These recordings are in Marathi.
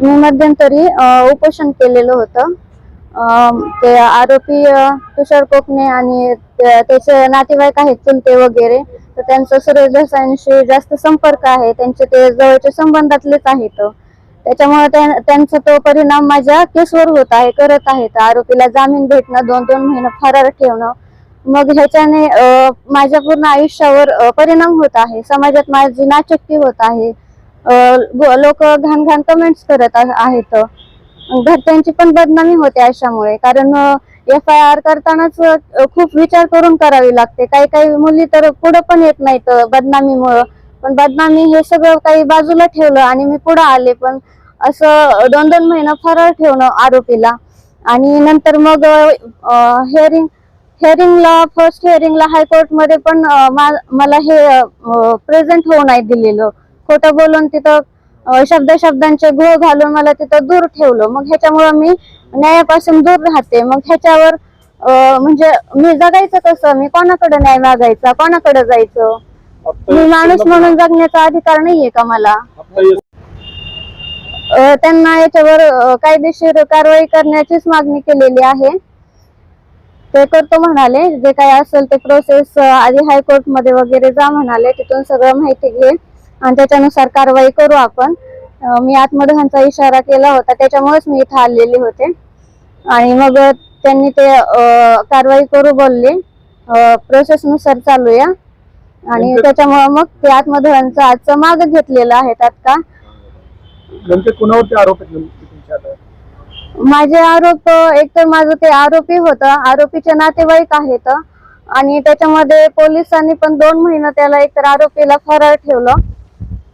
मी मध्यंतरी उपोषण केलेलं होतं. ते आरोपी तुषार कोकणे आणि त्याचे नातेवाईक आहेत चुलते वगैरे तर त्यांचा सुरेश देसाईंशी जास्त संपर्क आहे. त्यांचे ते जवळचे संबंधातलेच आहेत. त्याच्यामुळे त्यांचा तो परिणाम माझ्या केसवर होत आहे करत आहेत. आरोपीला जामीन भेटणं दोन दोन महिने फरार ठेवणं मग ह्याच्याने माझ्या पूर्ण आयुष्यावर परिणाम होत आहे. समाजात माझी नाचक्की होत आहे. लोक घाण घाण कमेंट्स करत आहेत. घरच्यांची पण बदनामी होते अशामुळे. कारण एफ आय आर करतानाच खूप विचार करून करावी लागते. काही काही मुली तर पुढे पण येत नाहीत बदनामीमुळं. पण बदनामी हे सगळं काही बाजूला ठेवलं आणि मी पुढे आले. पण असं दोन दोन महिना फरार ठेवणं आरोपीला. आणि नंतर मग हेअरिंग हिअरिंगला फर्स्ट हिअरिंगला हायकोर्टमध्ये पण मला हे प्रेझेंट होऊ नाही दिलेलं. खोटं बोलून तिथं शब्द शब्दांचे घोळ घालून मला तिथं दूर ठेवलं. मग ह्याच्यामुळं मी न्यायापासून दूर राहते. मग ह्याच्यावर म्हणजे मी जगायचं कसं? मी कोणाकडे न्याय मागायचा? कोणाकडे जायचं? मी माणूस म्हणून जगण्याचा अधिकार नाहीये का मला? त्यांना याच्यावर कायदेशीर कारवाई करण्याचीच मागणी केलेली आहे. ते करतो म्हणाले. जे काही असेल ते प्रोसेस आधी हायकोर्टमध्ये वगैरे जा म्हणाले. तिथून सगळं माहिती घे. आणि त्याच्यानुसार कारवाई करू आपण. मी आत्मदहनचा इशारा केला होता त्याच्यामुळेच मी इथं आलेले होते. आणि मग त्यांनी ते कारवाई करू बोलले. प्रोसेस नुसार चालूया आणि त्याच्यामुळे मग ते आत्मदहनचं आजचं माग घेतलेलं आहे तात्काळ नेमके कुणावरती आरोप माझे आरोप एक तर माझं ते आरोपी होतं. आरोपीचे नातेवाईक आहेत. आणि त्याच्यामध्ये पोलिसांनी पण दोन महिने त्याला एकतर आरोपीला फरार ठेवलं.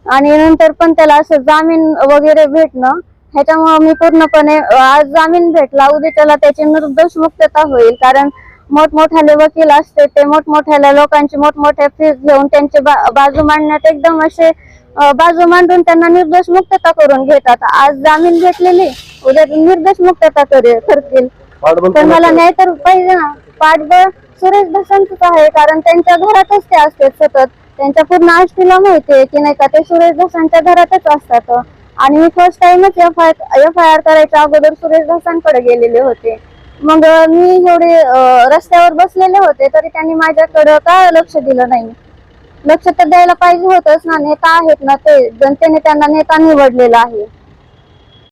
आणि नंतर पण त्याला असं जामीन वगैरे भेटणं ह्याच्यामुळे मी पूर्णपणे आज जामीन भेटला. उद्या त्याला त्याची निर्दोष मुक्तता होईल. कारण मोठमोठाले वकील असते ते मोठमोठ्या लोकांची मोठमोठ्या फीस घेऊन त्यांची बा- बाजू मांडण्यात एकदम असे बाजू मांडून त्यांना निर्दोष मुक्तता करून घेतात. आज जामीन भेटलेली उद्या निर्दोष मुक्तता करे- करतील. पण मला? न्याय तर पाहिजे ना पाठबळ सुरेश दसांचंच आहे. कारण त्यांच्या घरातच ते असतात सतत. त्यांच्या पूर्ण आष्टीला आहे की नाही का ते सुरेश दसांच्या घरातच असतात. आणि मी फर्स्ट टाइमच F I F I R करायच्या अगोदर सुरेश दसांकडे गेलेले होते. मग मी एवढे रस्त्यावर बसलेले होते तरी त्यांनी माझ्याकडं का लक्ष दिलं नाही. लक्ष तर द्यायला पाहिजे होतच ना नेता आहेत ना ते जनतेने त्यांना नेता निवडलेला आहे.